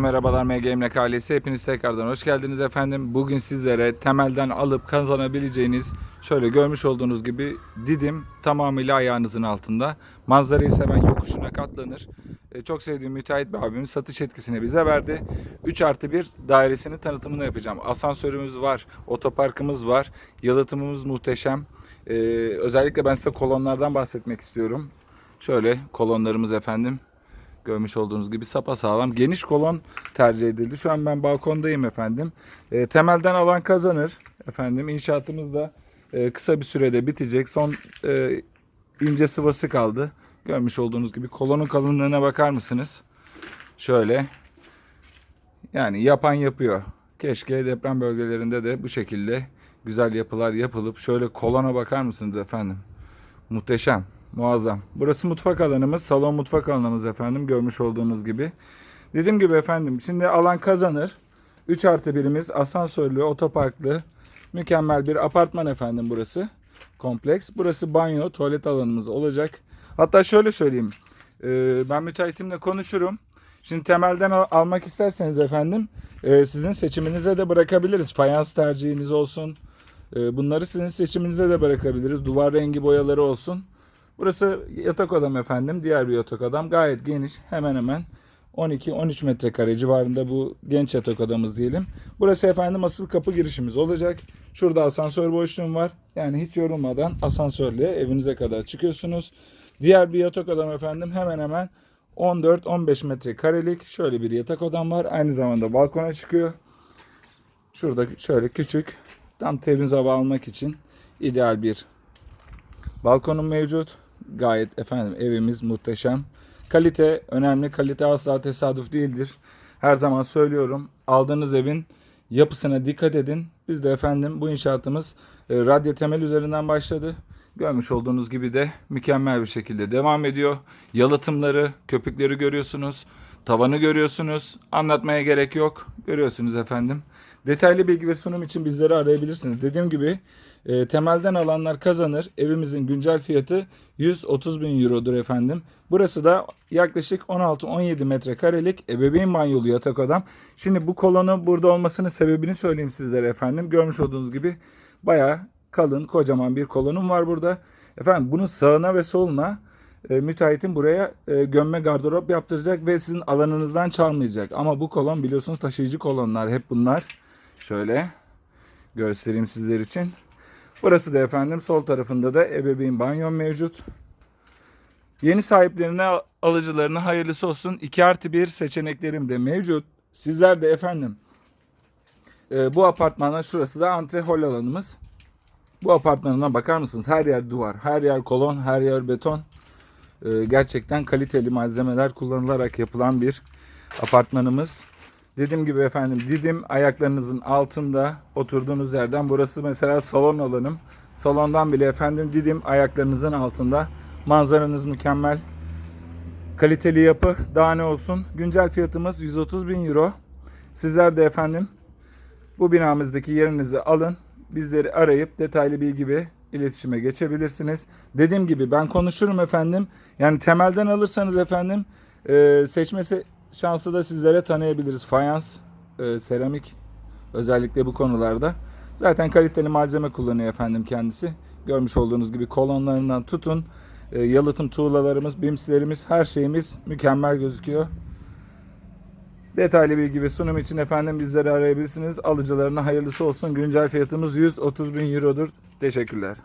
Merhabalar MG Emlak ailesi. Hepiniz tekrardan hoş geldiniz efendim. Bugün sizlere temelden alıp kazanabileceğiniz şöyle görmüş olduğunuz gibi Didim tamamıyla ayağınızın altında. Manzarayı seven yokuşuna katlanır. E, çok sevdiğim müteahhit bir abimiz satış etkisini bize verdi. 3 artı 1 dairesinin tanıtımını yapacağım. Asansörümüz var, otoparkımız var, yalıtımımız muhteşem. E, özellikle ben size kolonlardan bahsetmek istiyorum. Şöyle kolonlarımız efendim. Görmüş olduğunuz gibi sapasağlam geniş kolon tercih edildi. Şu an ben balkondayım efendim. E, temelden alan kazanır efendim. İnşaatımız da e, kısa bir sürede bitecek. Son e, ince sıvası kaldı. Görmüş olduğunuz gibi kolonun kalınlığına bakar mısınız? Şöyle. Yani yapan yapıyor. Keşke deprem bölgelerinde de bu şekilde güzel yapılar yapılıp şöyle kolona bakar mısınız efendim? Muhteşem. Muazzam. Burası mutfak alanımız. Salon mutfak alanımız efendim. Görmüş olduğunuz gibi. Dediğim gibi efendim. Şimdi alan kazanır. 3 artı birimiz asansörlü, otoparklı. Mükemmel bir apartman efendim burası. Kompleks. Burası banyo, tuvalet alanımız olacak. Hatta şöyle söyleyeyim. Ee, ben müteahhitimle konuşurum. Şimdi temelden al- almak isterseniz efendim e, sizin seçiminize de bırakabiliriz. Fayans tercihiniz olsun. E, bunları sizin seçiminize de bırakabiliriz. Duvar rengi boyaları olsun. Burası yatak odam efendim. Diğer bir yatak odam. Gayet geniş. Hemen hemen 12-13 metrekare civarında bu genç yatak odamız diyelim. Burası efendim asıl kapı girişimiz olacak. Şurada asansör boşluğum var. Yani hiç yorulmadan asansörle evinize kadar çıkıyorsunuz. Diğer bir yatak odam efendim hemen hemen 14-15 metrekarelik şöyle bir yatak odam var. Aynı zamanda balkona çıkıyor. Şurada şöyle küçük tam temiz hava almak için ideal bir balkonum mevcut. Gayet efendim evimiz muhteşem. Kalite önemli. Kalite asla tesadüf değildir. Her zaman söylüyorum. Aldığınız evin yapısına dikkat edin. Biz de efendim bu inşaatımız e, radyo temel üzerinden başladı. Görmüş olduğunuz gibi de mükemmel bir şekilde devam ediyor. Yalıtımları, köpükleri görüyorsunuz. Tavanı görüyorsunuz. Anlatmaya gerek yok. Görüyorsunuz efendim. Detaylı bilgi ve sunum için bizleri arayabilirsiniz. Dediğim gibi e, temelden alanlar kazanır. Evimizin güncel fiyatı 130 bin eurodur efendim. Burası da yaklaşık 16-17 metrekarelik ebeveyn banyolu yatak odam. Şimdi bu kolonu burada olmasının sebebini söyleyeyim sizlere efendim. Görmüş olduğunuz gibi bayağı kalın kocaman bir kolonum var burada. Efendim bunun sağına ve soluna e, müteahhitin buraya e, gömme gardırop yaptıracak ve sizin alanınızdan çalmayacak. Ama bu kolon biliyorsunuz taşıyıcı kolonlar hep bunlar. Şöyle göstereyim sizler için. Burası da efendim sol tarafında da ebeveyn banyo mevcut. Yeni sahiplerine alıcılarına hayırlısı olsun. 2 artı 1 seçeneklerim de mevcut. Sizler de efendim e, bu apartmana şurası da antrehol alanımız. Bu apartmanına bakar mısınız? Her yer duvar, her yer kolon, her yer beton. E, gerçekten kaliteli malzemeler kullanılarak yapılan bir apartmanımız. Dediğim gibi efendim Didim ayaklarınızın altında oturduğunuz yerden burası mesela salon alanım. Salondan bile efendim Didim ayaklarınızın altında. Manzaranız mükemmel. Kaliteli yapı daha ne olsun. Güncel fiyatımız 130 bin euro. Sizler de efendim bu binamızdaki yerinizi alın. Bizleri arayıp detaylı bilgi ve iletişime geçebilirsiniz. Dediğim gibi ben konuşurum efendim. Yani temelden alırsanız efendim e, seçmesi şansı da sizlere tanıyabiliriz. Fayans, e, seramik özellikle bu konularda. Zaten kaliteli malzeme kullanıyor efendim kendisi. Görmüş olduğunuz gibi kolonlarından tutun. e, yalıtım tuğlalarımız, bimslerimiz, her şeyimiz mükemmel gözüküyor. Detaylı bilgi ve sunum için efendim bizleri arayabilirsiniz. Alıcılarına hayırlısı olsun. Güncel fiyatımız 130 bin eurodur. Teşekkürler.